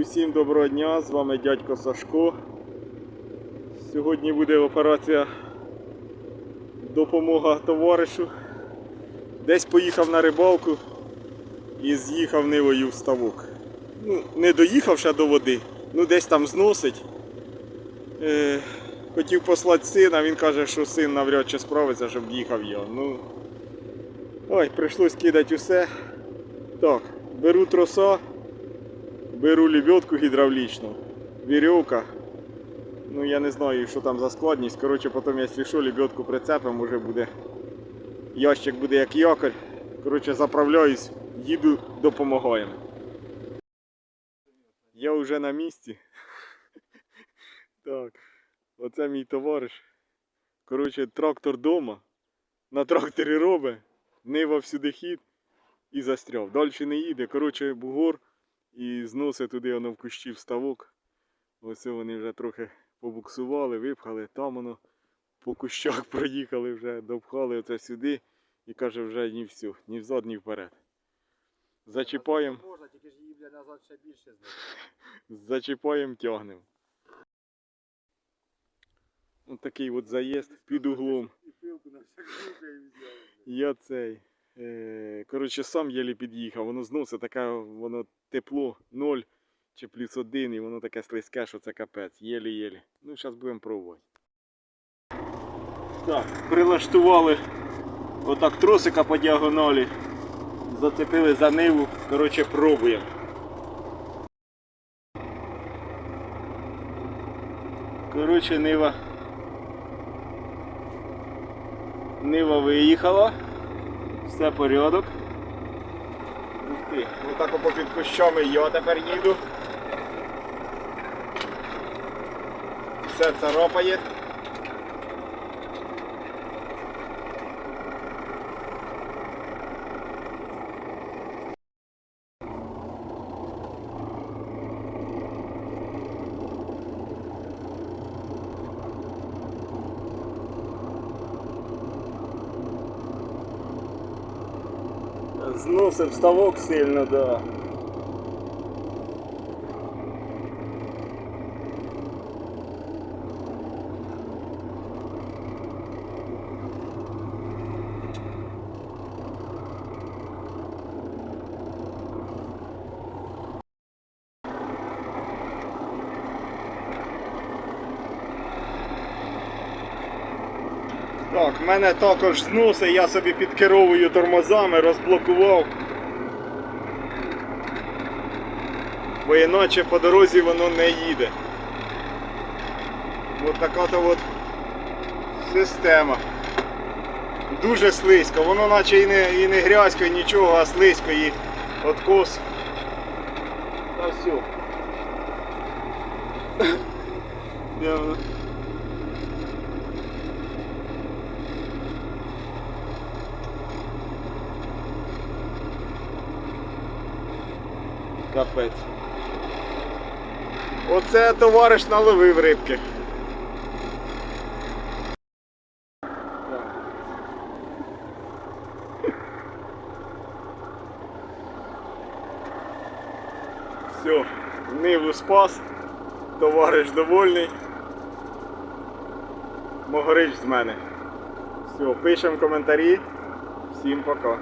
Усім доброго дня, з вами дядько Сашко. Сьогодні буде операція Допомога товаришу. Десь поїхав на рибалку і з'їхав нивою в ставок. Ну, не доїхав ще до води, ну десь там зносить. Е, хотів послати сина, він каже, що син навряд чи справиться, щоб їхав я. Ну, ой, прийшлось кидати усе. Так, беру троса. Беру лебедку гідравлічну, вірьовка. Ну я не знаю, що там за складність. Коротше, потім, якщо що, лебедку прицепимо, вже буде. Ящик буде як якорь. Коротше, заправляюсь, їду, допомагаємо. Я вже на місці. Так, оце мій товариш. Коротше, трактор вдома. На тракторі робить, нива всюди хід і застряв. Далі не їде. Коротше, бугор і зносить туди воно в кущі в ставок. Ось вони вже трохи побуксували, випхали, там воно по кущах проїхали вже, допхали оце сюди і каже вже ні все, ні взад, ні вперед. Зачіпаємо, Можна, тільки ж її назад ще більше зачіпаємо, тягнемо. Ось такий от заїзд під углом. І пилку на всяк случай взяв. Я цей. Е, коротше, сам єлі під'їхав, воно зносить таке, воно тепло, 0 чи плюс 1, і воно таке слизьке, що це капець. Єлі-єлі. Ну, зараз будемо пробувати. Так, прилаштували отак тросика по діагоналі. Зацепили за ниву. Коротше, пробуємо. Коротше, нива. Нива виїхала. Все порядок. Ух ти, отак по під кущами я тепер їду. Все царапає. Зносив ставок сильно, да. Так, в мене також зноси, я собі підкеровую тормозами, розблокував. Бо іначе по дорозі воно не їде. Ось така то от система. Дуже слизько, воно наче і не, і не грязько, і нічого, а слизько і откос. Та все. Капець. Оце товариш наловив рибки. Все, ниву спас, товариш довольний. Могорич з мене. Все, пишемо коментарі. Всім пока.